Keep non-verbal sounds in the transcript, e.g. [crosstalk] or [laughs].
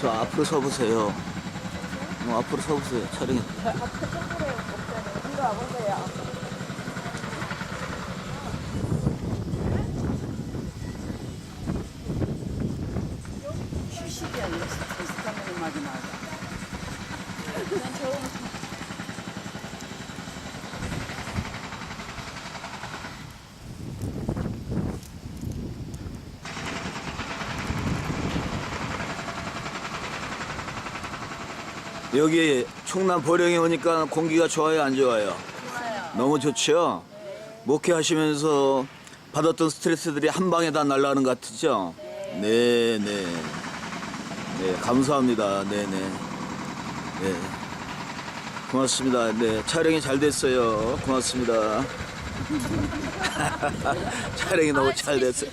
저 앞으로 서보세요. 어, 앞으로 서보세요. 와보세요. 휴식이 아니라 스트레스 때문에 여기 충남 보령에 오니까 공기가 좋아요, 안 좋아요? 좋아요. 너무 좋죠? 목회하시면서 받았던 스트레스들이 한 방에 다 날라가는 것 같죠? 네, 네. 네, 감사합니다. 네, 네. 네. 고맙습니다. 네, 촬영이 잘 됐어요. 고맙습니다. [laughs] 촬영이 너무 잘 됐어요.